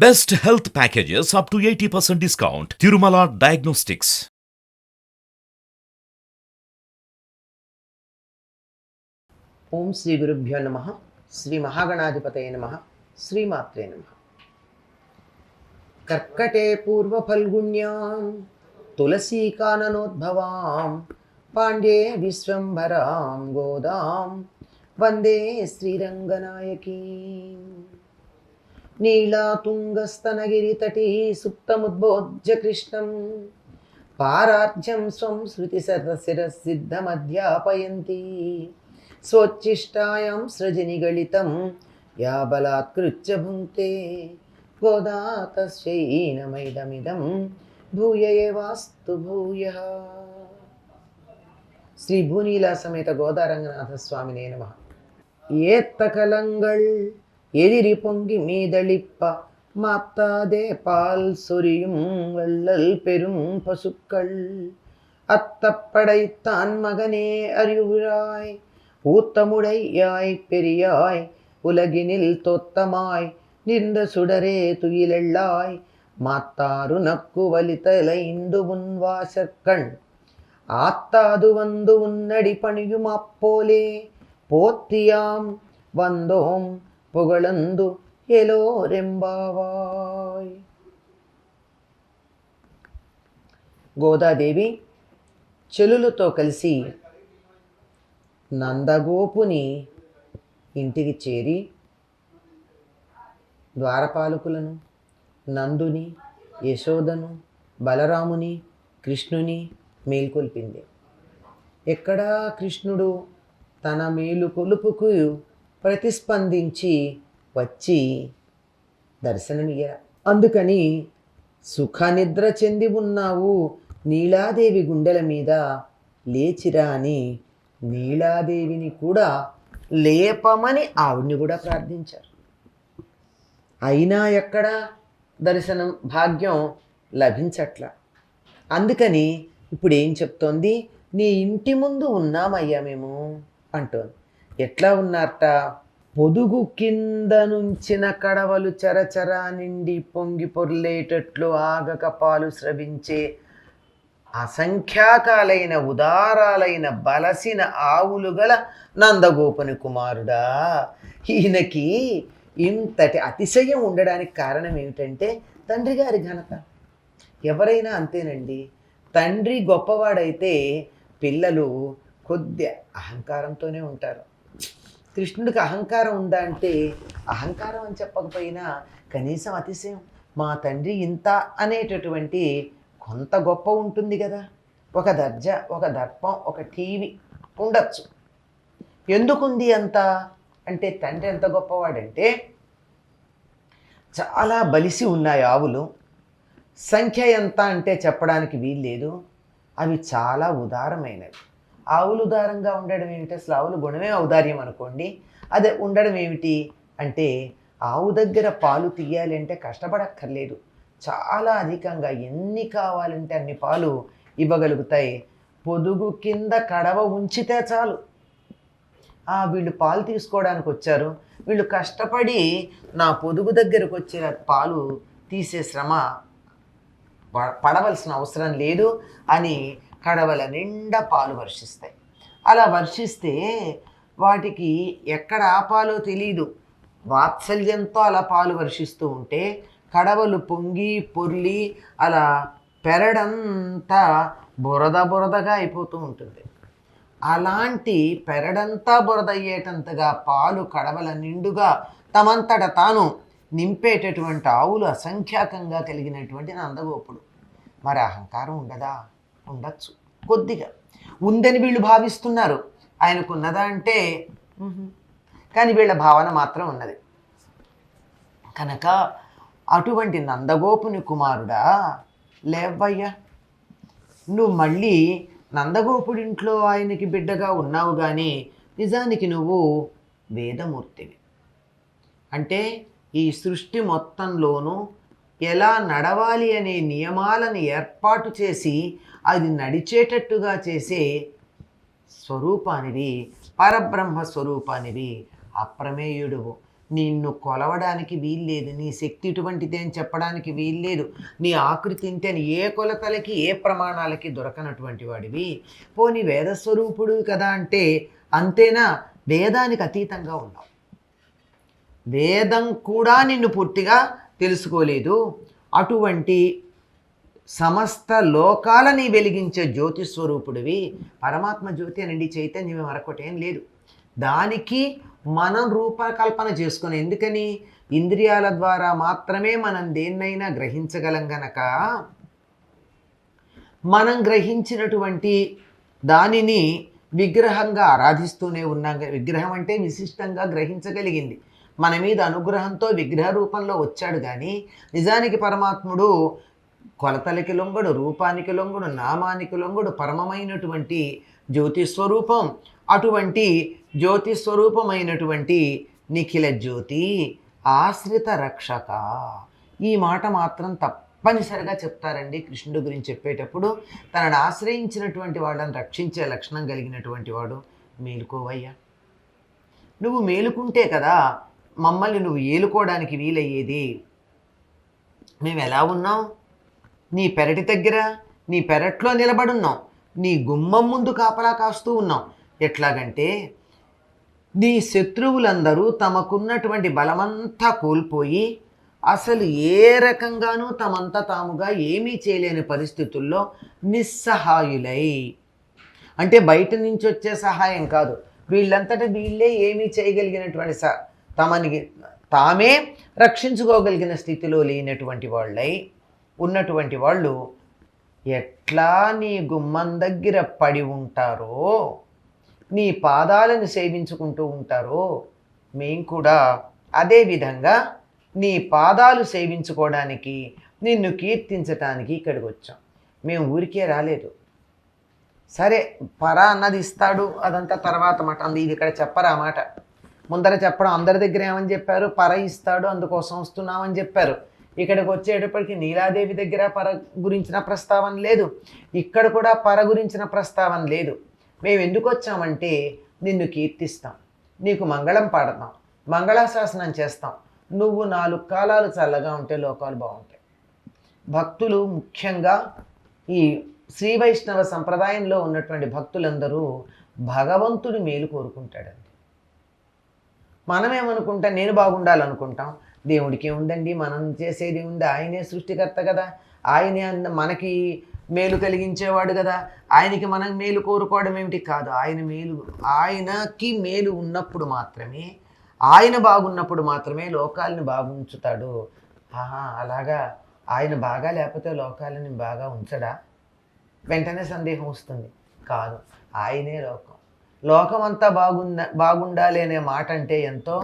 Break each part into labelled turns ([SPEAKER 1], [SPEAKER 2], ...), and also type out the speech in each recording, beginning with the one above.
[SPEAKER 1] Best health packages up to eighty percent discount Tirumala diagnostics
[SPEAKER 2] ఓం శ్రీ గురుభ్యో నమ. శ్రీ మహాగణాధిపతయ నమ. శ్రీమాత్రే నమ. కర్కటే పూర్వ పూర్వఫల్గుణ్యాం తులసీకాననోద్భవాం పాండ్యే విశ్వంభరాం గోదాం. వందే శ్రీరంగనాయకీ. నీలాతుంగస్తనగిరితటీ సుప్తముద్బోధ్య కృష్ణం పారార్ధ్యం స్వం శృతి సర్వశిరసిద్ధమధ్యాపయంతి స్వోచ్చిష్టాయాం సృజనిగళితం యా బలాత్కృత్య భుంక్తే గోదాతశైనమైదమిదం తస్యై నమైదమిదం భూయ శ్రీ భూనీలా సమేత గోదారంగనాథ స్వామి స్వామినే నమ. ఏత్తకలంగళ్ எதிரி பொங்கி மீதளிப்பா. மாத்தாதே பால் சொரியும் வள்ளல் பெரும் பசுக்கள். அத்தப்படைத்தான் மகனே அறிவுழாய். ஊத்தமுடையாய் பெரியாய். உலகினில் தொத்தமாய். நின்ற சுடரே துயிலெள்ளாய். மாத்தாரு நக்கு வலித்தலை இந்து உன் வாசற்கண் ஆத்தாது வந்து உன்னடி பணியும் அப்போலே. போத்தியாம் வந்தோம். പുകളന്തു എലോരെമ്പാവായ്. గోదాదేవి చెలులతో కలిసి నందగోపుని ఇంటికి చేరి ద్వారపాలకులను నందుని యశోదను బలరాముని కృష్ణుని మేల్కొల్పింది ఎక్కడా కృష్ణుడు తన మేలు కొలుపుకు ప్రతిస్పందించి వచ్చి దర్శనమియ్య అందుకని సుఖనిద్ర చెంది ఉన్నావు నీలాదేవి గుండెల మీద లేచిరా అని నీలాదేవిని కూడా లేపమని ఆవిడ్ని కూడా ప్రార్థించారు. అయినా ఎక్కడ దర్శనం భాగ్యం లభించట్ల. అందుకని ఇప్పుడు ఏం చెప్తోంది? నీ ఇంటి ముందు ఉన్నామయ్యా మేము అంటోంది. ఎట్లా ఉన్నారట? పొదుగు కింద నుంచిన కడవలు చరచరా నిండి పొంగి పొర్లేటట్లు ఆగక పాలు స్రవించే అసంఖ్యాకాలైన ఉదారాలైన బలసిన ఆవులు గల నందగోపుని కుమారుడా. ఈయనకి ఇంతటి అతిశయం ఉండడానికి కారణం ఏమిటంటే తండ్రి గారి ఘనత. ఎవరైనా అంతేనండి. తండ్రి గొప్పవాడైతే పిల్లలు కొద్ది అహంకారంతోనే ఉంటారు. కృష్ణుడికి అహంకారం ఉందా అంటే అహంకారం అని చెప్పకపోయినా కనీసం అతిశయం. మా తండ్రి ఇంత అనేటటువంటి కొంత గొప్ప ఉంటుంది కదా. ఒక దర్జ ఒక దర్పం ఒక టీవీ ఉండొచ్చు. ఎందుకుంది అంత? అంటే తండ్రి ఎంత గొప్పవాడంటే చాలా బలిసి ఉన్నాయి ఆవులు. సంఖ్య ఎంత అంటే చెప్పడానికి వీల్లేదు. అవి చాలా ఉదారమైనవి. ఆవులు ఉదారంగా ఉండడం ఏమిటి? అసలు ఆవులు గుణమే ఔదార్యం అనుకోండి. అదే ఉండడం ఏమిటి? అంటే ఆవు దగ్గర పాలు తీయాలి అంటే కష్టపడక్కర్లేదు. చాలా అధికంగా ఎన్ని కావాలంటే అన్ని పాలు ఇవ్వగలుగుతాయి. పొదుగు కింద కడవ ఉంచితే చాలు. ఆ వీళ్ళు పాలు తీసుకోవడానికి వచ్చారు. వీళ్ళు కష్టపడి నా పొదుగు దగ్గరకు వచ్చిన పాలు తీసే శ్రమ పడవలసిన అవసరం లేదు అని కడవల నిండా పాలు వర్షిస్తాయి. అలా వర్షిస్తే వాటికి ఎక్కడ ఆపాలో తెలియదు వాత్సల్యంతో అలా పాలు వర్షిస్తూ ఉంటే కడవలు పొంగి పొర్లి అలా పెరడంతా బురద బురదగా అయిపోతూ ఉంటుంది. అలాంటి పెరడంతా బురద అయ్యేటంతగా పాలు కడవల నిండుగా తమంతట తాను నింపేటటువంటి ఆవులు అసంఖ్యాకంగా కలిగినటువంటి నందగోపుడు. మరి అహంకారం ఉండదా? ఉండొచ్చు. కొద్దిగా. ఉందని వీళ్ళు భావిస్తున్నారు. ఆయనకున్నదా అంటే. కానీ వీళ్ళ భావన మాత్రం ఉన్నది. కనుక అటువంటి నందగోపుని కుమారుడా లేవయ్యా. నువ్వు మళ్ళీ నందగోపుడింట్లో ఆయనకి బిడ్డగా ఉన్నావు కానీ నిజానికి నువ్వు వేదమూర్తివి. అంటే ఈ సృష్టి మొత్తంలోనూ ఎలా నడవాలి అనే నియమాలను ఏర్పాటు చేసి అది నడిచేటట్టుగా చేసే స్వరూపానివి పరబ్రహ్మ స్వరూపానివి. అప్రమేయుడువు నిన్ను కొలవడానికి వీల్లేదు. నీ శక్తి ఇటువంటిది అని చెప్పడానికి వీల్లేదు. నీ ఆకృతి ఇంతే అని ఏ కొలతలకి ఏ ప్రమాణాలకి దొరకనటువంటి వాడివి. పోనీ వేదస్వరూపుడు కదా అంటే అంతేనా? వేదానికి అతీతంగా ఉన్నావు. వేదం కూడా నిన్ను పూర్తిగా తెలుసుకోలేదు. అటువంటి సమస్త లోకాలని వెలిగించే జ్యోతి స్వరూపుడివి పరమాత్మ జ్యోతి అనండి. చైతన్యం మరొకటేం లేదు. దానికి మనం రూపకల్పన చేసుకుని ఎందుకని? ఇంద్రియాల ద్వారా మాత్రమే మనం దేన్నైనా గ్రహించగలం గనక మనం గ్రహించినటువంటి దానిని విగ్రహంగా ఆరాధిస్తూనే ఉన్నాం. విగ్రహం అంటే విశిష్టంగా గ్రహించగలిగింది. మన మీద అనుగ్రహంతో విగ్రహ రూపంలో వచ్చాడు కానీ నిజానికి పరమాత్ముడు కొలతలకి లొంగడు రూపానికి లొంగడు నామానికి లొంగడు పరమమైనటువంటి జ్యోతి స్వరూపం. అటువంటి జ్యోతి స్వరూపమైనటువంటి నిఖిల జ్యోతి ఆశ్రిత రక్షక. ఈ మాట మాత్రం తప్పనిసరిగా చెప్తారండి కృష్ణుడి గురించి చెప్పేటప్పుడు. తనను ఆశ్రయించినటువంటి వాళ్ళని రక్షించే లక్షణం కలిగినటువంటి వాడు మేలుకోవయ్యా. నువ్వు మేలుకుంటే కదా మమ్మల్ని నువ్వు ఏలుకోవడానికి వీలయ్యేది? మేము ఎలా ఉన్నాం? నీ పెరటి దగ్గర నీ పెరట్లో నిలబడున్నాం. నీ గుమ్మం ముందు కాపలా కాస్తూ ఉన్నాం. ఎట్లాగంటే నీ శత్రువులందరూ తమకున్నటువంటి బలమంతా కోల్పోయి అసలు ఏ రకంగానూ తమంతా తాముగా ఏమీ చేయలేని పరిస్థితుల్లో నిస్సహాయులై. అంటే బయట నుంచి వచ్చే సహాయం కాదు. వీళ్ళంతటా వీళ్ళే ఏమీ చేయగలిగినటువంటి స తమని తామే రక్షించుకోగలిగిన స్థితిలో లేనటువంటి వాళ్ళై ఉన్నటువంటి వాళ్ళు ఎట్లా నీ గుమ్మం దగ్గర పడి ఉంటారో నీ పాదాలను సేవించుకుంటూ ఉంటారో మేము కూడా అదే విధంగా నీ పాదాలు సేవించుకోవడానికి నిన్ను కీర్తించటానికి ఇక్కడికి వచ్చాం. మేము ఊరికే రాలేదు. సరే పరా అన్నది ఇస్తాడు అదంతా తర్వాత మాట. అంది ఇది ఇక్కడ చెప్పరా మాట. ముందర చెప్పడం అందరి దగ్గర ఏమని చెప్పారు? పర ఇస్తాడు అందుకోసం వస్తున్నామని చెప్పారు. ఇక్కడికి వచ్చేటప్పటికి నీలాదేవి దగ్గర పర గురించిన ప్రస్తావన లేదు. ఇక్కడ కూడా పర గురించిన ప్రస్తావన లేదు. మేము ఎందుకు వచ్చామంటే నిన్ను కీర్తిస్తాం నీకు మంగళం పాడతాం మంగళాశాసనం చేస్తాం. నువ్వు నాలుగు కాలాలు చల్లగా ఉంటే లోకాలు బాగుంటాయి. భక్తులు ముఖ్యంగా ఈ శ్రీ వైష్ణవ సంప్రదాయంలో ఉన్నటువంటి భక్తులందరూ భగవంతుడి మేలు కోరుకుంటాడండి. మనమేమనుకుంటాం నేను బాగుండాలనుకుంటాం. దేవుడికి ఉందండి మనం చేసేది ఉంది. ఆయనే సృష్టికర్త కదా. ఆయనే అన్న మనకి మేలు కలిగించేవాడు కదా. ఆయనకి మనం మేలు కోరుకోవడం ఏమిటి? కాదు ఆయన మేలు ఆయనకి మేలు ఉన్నప్పుడు మాత్రమే ఆయన బాగున్నప్పుడు మాత్రమే లోకాలని బాగుంచుతాడు. ఆహా అలాగా? ఆయన బాగా లేకపోతే లోకాలని బాగా ఉంచడా? వెంటనే సందేహం వస్తుంది. కాదు ఆయనే లోకం. లోకమంతా బాగుంద బాగుండాలి అనే మాట అంటే ఎంతో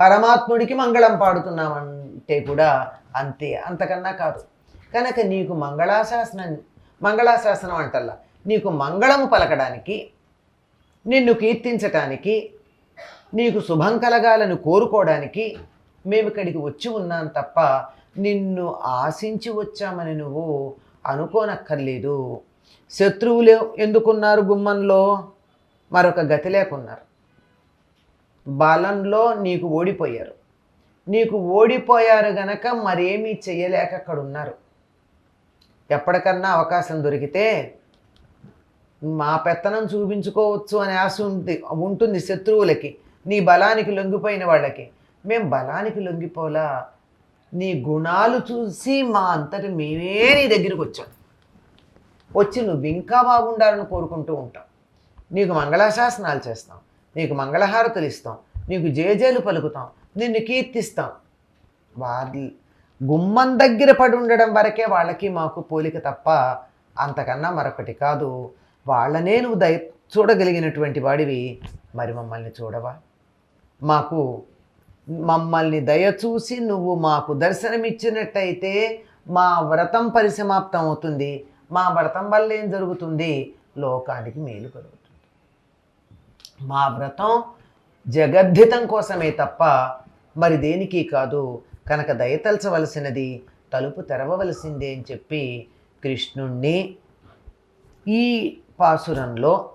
[SPEAKER 2] పరమాత్ముడికి మంగళం పాడుతున్నామంటే కూడా అంతే అంతకన్నా కాదు. కనుక నీకు మంగళాశాసనం మంగళాశాసనం అంటల్లా. నీకు మంగళము పలకడానికి నిన్ను కీర్తించటానికి నీకు శుభం కలగాలని కోరుకోవడానికి మేము ఇక్కడికి వచ్చి ఉన్నాం తప్ప నిన్ను ఆశించి వచ్చామని నువ్వు అనుకోనక్కర్లేదు. శత్రువులు ఎందుకున్నారు గుమ్మంలో? మరొక గతి లేకున్నారు. బలంలో నీకు ఓడిపోయారు. నీకు ఓడిపోయారు గనక మరేమీ చేయలేక అక్కడ ఉన్నారు ఎప్పటికన్నా అవకాశం దొరికితే మా పెత్తనం చూపించుకోవచ్చు అనే ఆశ ఉంది ఉంటుంది శత్రువులకి నీ బలానికి లొంగిపోయిన వాళ్ళకి. మేము బలానికి లొంగిపోలా. నీ గుణాలు చూసి మా అంతటి మేమే నీ దగ్గరికి వచ్చాం. వచ్చి నువ్వు ఇంకా బాగుండాలని కోరుకుంటూ ఉంటాం. నీకు మంగళాశాసనాలు చేస్తాం నీకు మంగళహారతులు ఇస్తాం నీకు జేజేలు పలుకుతాం నిన్ను కీర్తిస్తాం. వారి గుమ్మం దగ్గర పడి ఉండడం వరకే వాళ్ళకి మాకు పోలిక తప్ప అంతకన్నా మరొకటి కాదు. వాళ్ళనే నువ్వు దయ చూడగలిగినటువంటి వాడివి. మరి మమ్మల్ని చూడవా? మాకు మమ్మల్ని దయచూసి నువ్వు మాకు దర్శనమిచ్చినట్టయితే మా వ్రతం పరిసమాప్తం అవుతుంది మా వ్రతం వల్ల ఏం జరుగుతుంది? లోకానికి మేలు కలుగుతుంది. మా వ్రతం జగద్ధితం కోసమే తప్ప మరి దేనికి కాదు? కనుక దయతలచవలసినది తలుపు తెరవవలసిందే అని చెప్పి కృష్ణుణ్ణి ఈ పాసురంలో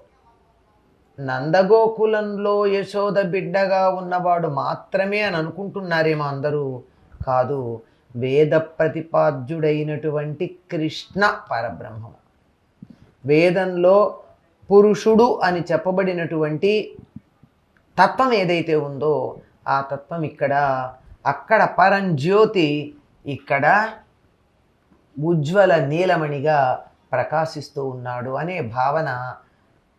[SPEAKER 2] నందగోకులంలో యశోద బిడ్డగా ఉన్నవాడు మాత్రమే అని అనుకుంటున్నారేమో అందరూ. కాదు వేద ప్రతిపాద్యుడైనటువంటి కృష్ణ పరబ్రహ్మము వేదంలో పురుషుడు అని చెప్పబడినటువంటి తత్వం ఏదైతే ఉందో ఆ తత్వం ఇక్కడ అక్కడ పరంజ్యోతి ఇక్కడ ఉజ్వల నీలమణిగా ప్రకాశిస్తూ ఉన్నాడు అనే భావన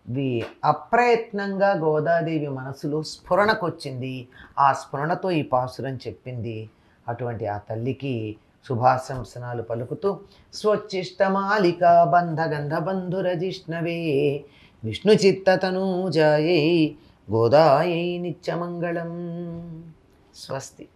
[SPEAKER 2] వి అప్రయత్నంగా గోదాదేవి మనసులో స్ఫురణకొచ్చింది. ఆ స్ఫురణతో ఈ పాసురం చెప్పింది. అటువంటి ఆ తల్లికి శుభాశంసనాలు పలుకుతూ స్వచ్చిష్టమాలిక బంధగంధ బంధురజిష్ణవే విష్ణు చిత్తతనూజాయై గోదాయై నిత్యమంగళం. స్వస్తి.